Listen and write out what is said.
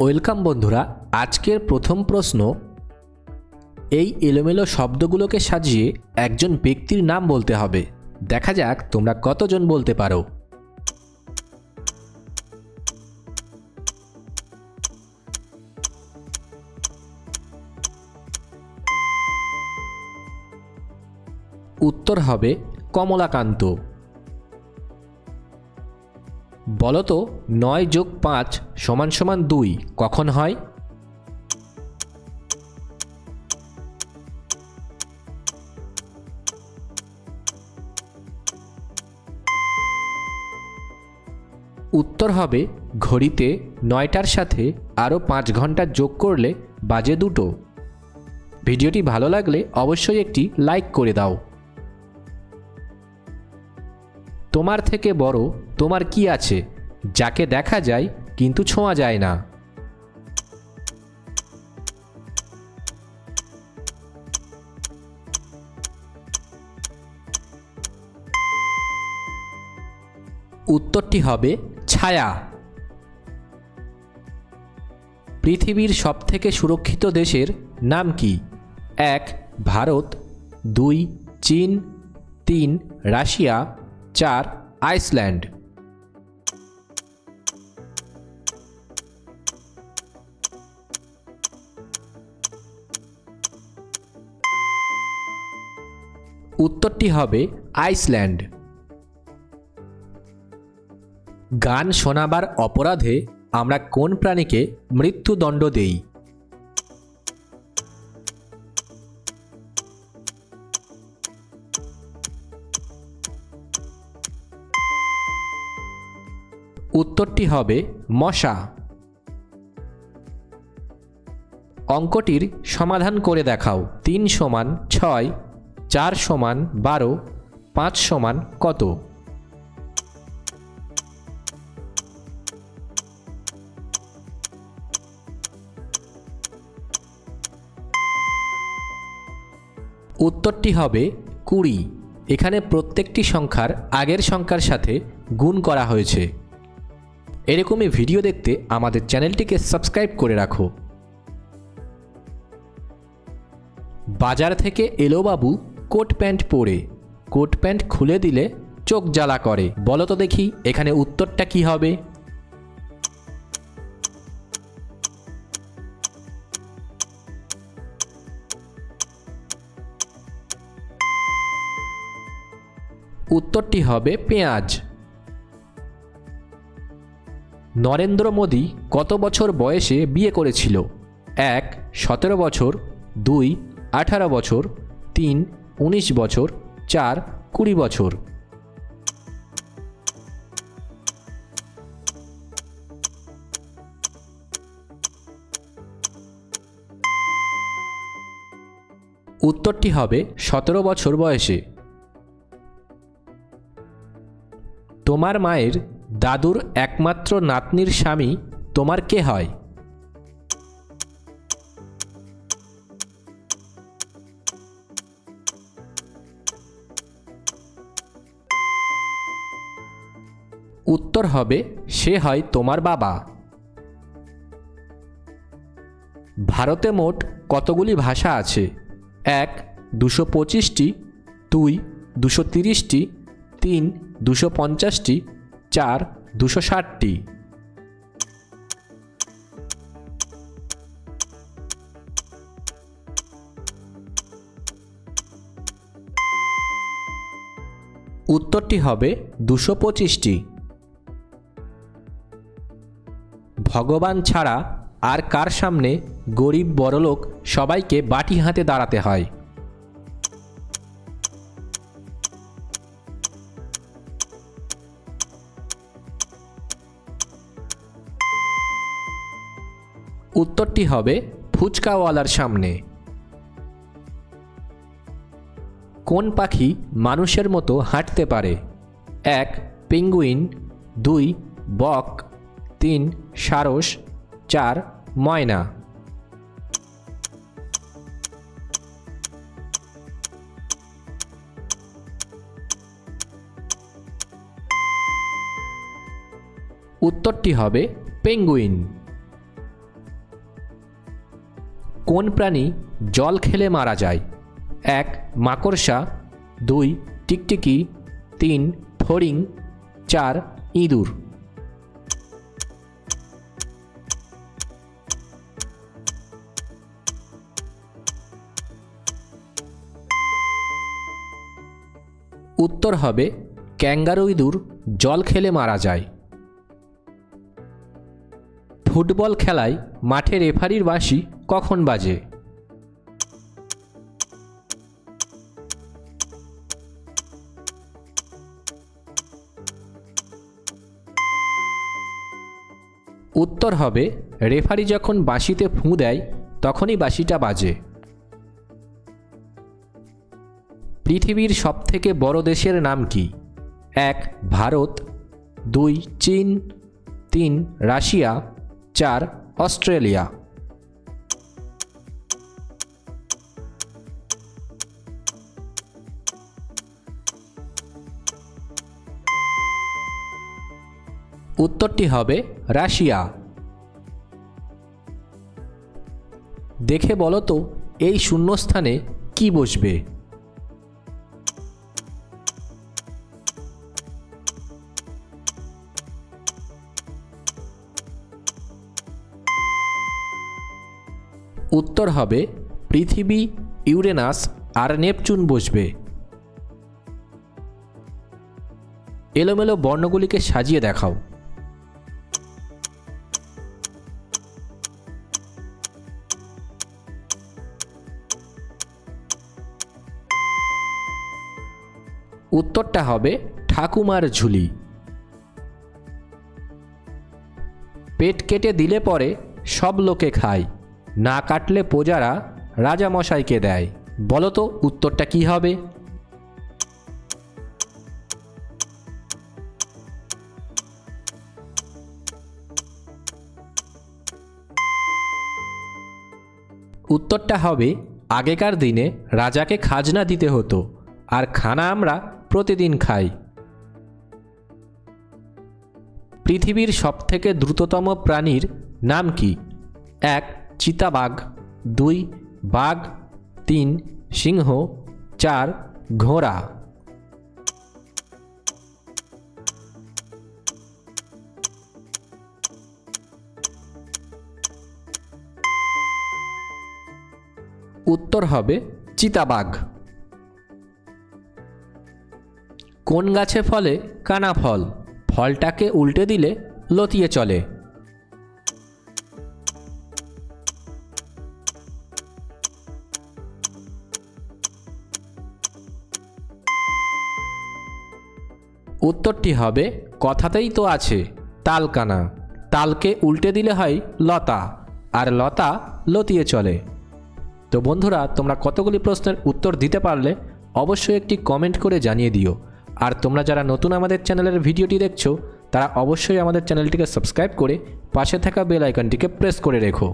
Welcome বন্ধুরা, আজকের প্রথম প্রশ্ন, এই এলোমেলো শব্দগুলোকে সাজিয়ে একজন ব্যক্তির নাম বলতে হবে। দেখা যাক তোমরা কতজন বলতে পারো। উত্তর হবে কমলাকান্ত। বলতো নয় যোগ পাঁচ সমান সমান দুই, কখন হয়? উত্তর হবে ঘড়িতে নয়টার সাথে আরও পাঁচ ঘণ্টা যোগ করলে বাজে দুটো। ভিডিওটি ভালো লাগলে অবশ্যই একটি লাইক করে দাও। তোমার থেকে বড় তোমার কি আছে? যাকে দেখা যায়, কিন্তু ছোঁয়া যায় না। উত্তরটি হবে ছায়া। পৃথিবীর সবথেকে সুরক্ষিত দেশের নাম কি? এক, ভারত, দুই, চীন, তিন, রাশিয়া, চার, আইসল্যান্ড। উত্তরটি হবে আইসল্যান্ড। গান শোনাবার অপরাধে আমরা কোন প্রাণীকে মৃত্যুদণ্ড দেই? উত্তরটি হবে মশা। অঙ্কটির সমাধান করে দেখাও। তিন সমান ছয় চার সমান বারো, পাঁচ সমান কত? উত্তরটি হবে কুড়ি। এখানে প্রত্যেকটি সংখ্যার আগের সংখ্যার সাথে গুণ করা হয়েছে। এরকমই ভিডিও দেখতে আমাদের চ্যানেলটিকে সাবস্ক্রাইব করে রাখো। বাজার থেকে এলো বাবু কোট প্যান্ট পরে। কোট প্যান্ট খুলে দিলে চোখ জ্বালা করে। বলো তো দেখি, এখানে উত্তরটা কি হবে? উত্তরটি হবে পেঁয়াজ। নরেন্দ্র মোদী কত বছর বয়সে বিয়ে করেছিল? এক, সতেরো বছর, দুই, আঠারো বছর, তিন উনিশ বছর, চার কুড়ি বছর। উত্তরটি হবে সতেরো বছর বয়সে। তোমার মায়ের দাদুর একমাত্র নাতনির স্বামী তোমার কে হয়? উত্তর হবে, সে হয় তোমার বাবা। ভারতে মোট কতগুলি ভাষা আছে? এক, দুশো পঁচিশটি, দুই, দুশো তিরিশটি, তিন, দুশো পঞ্চাশটি, চার, দুশো ষাটটি। উত্তরটি হবে দুশো পঁচিশটি। ভগবান ছাড়া আর কার সামনে গরিব বড়লোক সবাইকে বাটি হাতে দাঁড়াতে হয়? উত্তরটি হবে ফুচকাওয়ালার সামনে। কোন পাখি মানুষের মতো হাঁটতে পারে? এক, পেঙ্গুইন। দুই, বক। তিন, সারস, চার, ময়না। উত্তরটি হবে পেঙ্গুইন। কোন প্রাণী জল খেলে মারা যায়? এক, মাকড়সা। দুই, টিকটিকি। তিন, ফড়িং। চার, ইঁদুর। উত্তর হবে ক্যাঙ্গারু ইঁদুর জল খেলে মারা যায়। ফুটবল খেলায় মাঠে রেফারির বাঁশি কখন বাজে? উত্তর হবে, রেফারি যখন বাঁশিতে ফুঁ দেয়, তখনই বাঁশিটা বাজে। পৃথিবীর সবথেকে বড় দেশের নাম কি? এক, ভারত, দুই, চীন, তিন, রাশিয়া, চার, অস্ট্রেলিয়া। উত্তরটি হবে রাশিয়া। দেখে বলো তো, এই শূন্যস্থানে কি বসবে? উত্তর হবে, পৃথিবী, ইউরেনাস আর নেপচুন বসবে। এলোমেলো বর্ণগুলিকে সাজিয়ে দেখাও। উত্তরটা হবে, ঠাকুমার ঝুলি। পেট কেটে দিলে পরে সব লোকে খায়। না কাটলে প্রজারা রাজামশাইকে দেয়। বলো তো, উত্তরটা কি হবে? উত্তরটা হবে, আগেকার দিনে রাজাকে খাজনা দিতে হতো, আর খানা আমরা প্রতিদিন খাই। পৃথিবীর সবথেকে দ্রুততম প্রাণীর নাম কি? এক চিতাবাঘ, দুই, বাঘ, তিন, সিংহ, চার, ঘোড়া। উত্তর হবে চিতাবাঘ। কোন গাছে ফলে কানা ফল? ফলটাকে উল্টে দিলে লতিয়ে চলে। উত্তরটি হবে, কথাতেই তো আছে, তালকানা। তালকে উল্টে দিলে হয় লতা, আর লতা লতিয়ে চলে। তো বন্ধুরা, তোমরা কতগুলি প্রশ্নের উত্তর দিতে পারলে অবশ্যই একটি কমেন্ট করে জানিয়ে দিও। আর তোমরা যারা নতুন আমাদের চ্যানেলের ভিডিওটি দেখছ, তারা অবশ্যই আমাদের চ্যানেলটিকে সাবস্ক্রাইব করে পাশে থাকা বেল আইকনটিকে প্রেস করে রেখো।